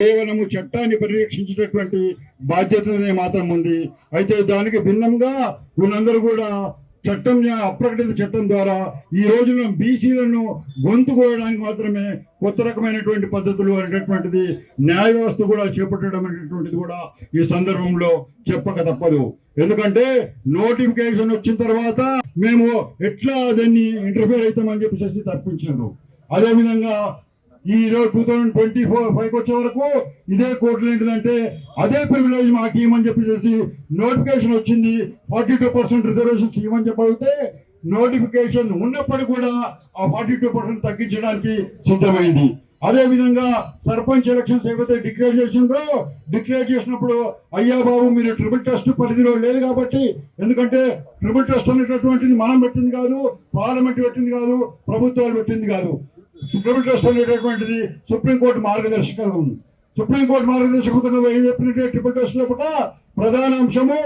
కేవలము చట్టాన్ని పరిరక్షించేటటువంటి బాధ్యతనే మాత్రం ఉంది. అయితే దానికి భిన్నంగా వీళ్ళందరూ కూడా చట్టం అప్రకటిత చట్టం ద్వారా ఈ రోజున బీసీలను గొంతు కోయడానికి మాత్రమే కొత్త రకమైనటువంటి పద్ధతులు అనేటటువంటిది న్యాయ వ్యవస్థ కూడా చేపట్టడం అనేటటువంటిది కూడా ఈ సందర్భంలో చెప్పక తప్పదు. ఎందుకంటే నోటిఫికేషన్ వచ్చిన తర్వాత మేము ఎట్లా దాన్ని ఇంటర్ఫియర్ అవుతామని చెప్పేసి తప్పించారు. అదేవిధంగా ఈ రోజు two thousand twenty four five వచ్చే వరకు ఇదే కోర్టులు ఏంటిదంటే అదే ప్రివిలేజ్ మాకు ఇవ్వమని చెప్పేసి నోటిఫికేషన్ వచ్చింది. ఫార్టీ టూ పర్సెంట్ రిజర్వేషన్స్ ఇవ్వమని చెప్పగలిగితే నోటిఫికేషన్ ఉన్నప్పటికీ కూడా ఆ ఫార్టీ టూ పర్సెంట్ తగ్గించడానికి సిద్ధమైంది. అదేవిధంగా సర్పంచ్ ఎలక్షన్స్ ఏవైతే డిక్లేర్ చేసిందో డిక్లేర్ చేసినప్పుడు అయ్యా బాబు మీరు ట్రిపుల్ టెస్ట్ పరిధిలో లేదు కాబట్టి ఎందుకంటే ట్రిపుల్ టెస్ట్ అనేటటువంటిది మనం పెట్టింది కాదు పార్లమెంట్ పెట్టింది కాదు ప్రభుత్వాలు పెట్టింది కాదు. ట్రిపుల్ ట్రస్ట్ అనేటటువంటిది సుప్రీంకోర్టు మార్గదర్శకం సుప్రీంకోర్టు మార్గదర్శకత్వంగా ఏం చెప్పినట్టే ట్రిపుల్ టెస్ట్ లోపల ప్రధాన అంశము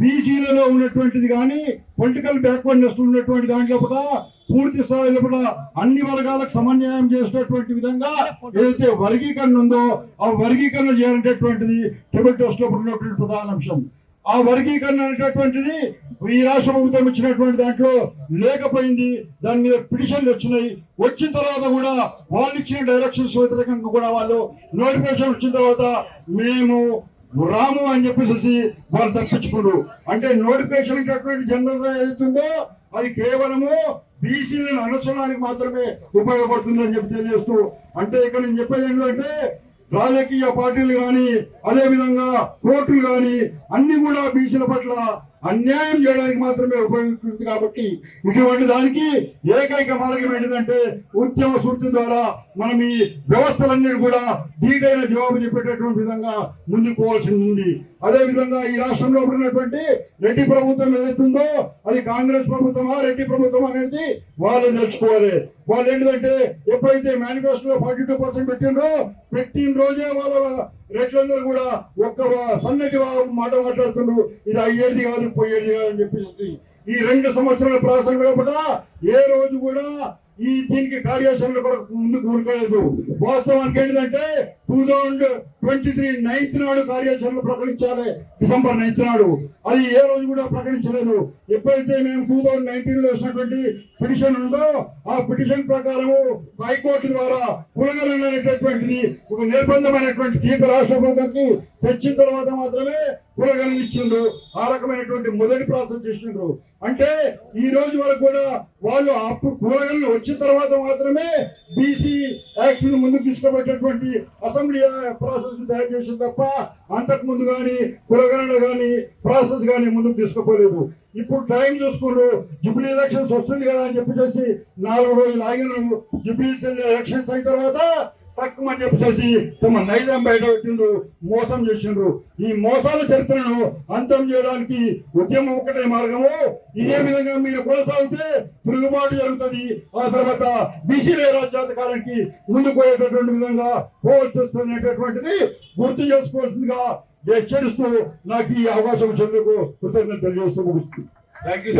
బీసీలలో ఉన్నటువంటిది కానీ పొలిటికల్ బ్యాక్వర్డ్నెస్ ఉన్నటువంటి దాంట్లో కూడా పూర్తి స్థాయిలో కూడా అన్ని వర్గాలకు సమన్వయం చేసేటటువంటి విధంగా ఏదైతే వర్గీకరణ ఉందో ఆ వర్గీకరణ చేయాలనేటటువంటిది ట్రిపుల్ టెస్ట్లో ఉన్నటువంటి ప్రధాన అంశం. ఆ వర్గీకరణ అనేటటువంటిది ఈ రాష్ట్ర ప్రభుత్వం ఇచ్చినటువంటి దాంట్లో లేకపోయింది దాని మీద పిటిషన్లు వచ్చినాయి. వచ్చిన తర్వాత కూడా వాళ్ళు ఇచ్చిన డైరెక్షన్స్ వ్యతిరేకంగా కూడా వాళ్ళు నోటిఫికేషన్ వచ్చిన తర్వాత మేము రాము అని చెప్పేసి వాళ్ళు తప్పించుకున్నారు. అంటే నోటిఫికేషన్ ఇచ్చినటువంటి జనరల్ ఏదైతుందో అది కేవలము బీసీలను అనర్చడానికి మాత్రమే ఉపయోగపడుతుందని చెప్పి తెలియజేస్తూ అంటే ఇక్కడ నేను చెప్పేది ఏంటంటే రాజకీయ పార్టీలు కానీ అదేవిధంగా కోర్టులు కానీ అన్ని కూడా బీసీల పట్ల అన్యాయం చేయడానికి మాత్రమే ఉపయోగిస్తుంది కాబట్టి ఇటువంటి దానికి ఏకైక మార్గం ఏంటిదంటే ఉద్యమ సూచన ద్వారా మనం ఈ వ్యవస్థలన్నీ కూడా దీటైన జవాబు చెప్పేటటువంటి విధంగా ముందుకు పోవాల్సింది ఉంది. అదే విధంగా ఈ రాష్ట్రంలో ఉన్నటువంటి రెడ్డి ప్రభుత్వం ఏదైతుందో అది కాంగ్రెస్ ప్రభుత్వమా రెడ్డి ప్రభుత్వం అనేది వాళ్ళు నేర్చుకోవాలి. వాళ్ళు ఏంటంటే ఎప్పుడైతే మేనిఫెస్టోలో ఫార్టీ టూ పర్సెంట్ పెట్టిండ్రో పెట్టిన రోజే వాళ్ళ రైతులందరూ కూడా ఒక్క సన్నటి మాట మాట్లాడుతుండ్రు. ఇది అయ్యేది కాదు పోయేది కాదు అని చెప్పేసి ఈ రెండు సంవత్సరాల ప్రాసంగంలో కూడా ఏ రోజు కూడా ఈ దీనికి కార్యాచరణ కొరకు ముందుకు ఉరకలేదు వాస్తవానికి ఏంటంటే two thousand twenty three ninth నాడు కార్యాచరణ ప్రకటించాలి. డిసెంబర్ నైన్త్ నాడు. అది ఏ రోజు కూడా ప్రకటించలేదు. ఎప్పుడైతే మేము టూ థౌజండ్ నైన్టీన్లో వచ్చినటువంటి పిటిషన్ ఉందో ఆ పిటిషన్ ప్రకారము హైకోర్టు ద్వారా కులగలను అనేటటువంటిది ఒక నిర్బంధమైనటువంటి తీర్పు రాష్ట్ర ప్రభుత్వానికి తెచ్చిన తర్వాత మాత్రమే కులగలను ఇచ్చిండ్రు. ఆ రకమైనటువంటి మొదటి ప్రాసెస్ చేసిండ్రు. అంటే ఈ రోజు వరకు కూడా వాళ్ళు అప్పుడు కులగలను వచ్చిన తర్వాత మాత్రమే బీసీ యాక్ట్ ముందుకు తీసుకుపోయేటటువంటి అసెంబ్లీ ప్రాసెస్ తయారు చేసిన తప్ప అంతకు ముందు కానీ కులగణన కానీ ప్రాసెస్ కానీ ముందుకు తీసుకుపోలేదు. ఇప్పుడు టైం చూసుకుంటూ జుబ్లీ ఎలక్షన్స్ వస్తుంది కదా అని చెప్పేసి నాలుగు రోజులు ఆగిన జూబ్లీ ఎలక్షన్స్ అయిన తర్వాత తక్కువ అని చెప్పేసి తమ నైజం బయట పెట్టిండ్రు మోసం చేసిండ్రు. ఈ మోసాల చరిత్రను అంతం చేయడానికి ఉద్యమం ఒకటే మార్గము. ఇదే విధంగా మీరు కొనసాగితే తిరుగుబాటు జరుగుతుంది. ఆ తర్వాత బీసీల రాజ్యాధికారానికి ముందుకు పోయేటటువంటి విధంగా పోవచ్చు అనేటటువంటిది గుర్తు చేసుకోవాల్సిందిగా హెచ్చరిస్తూ నాకు ఈ అవకాశం చెందుకు కృతజ్ఞత తెలియజేస్తూ ముగిస్తుంది. Thank you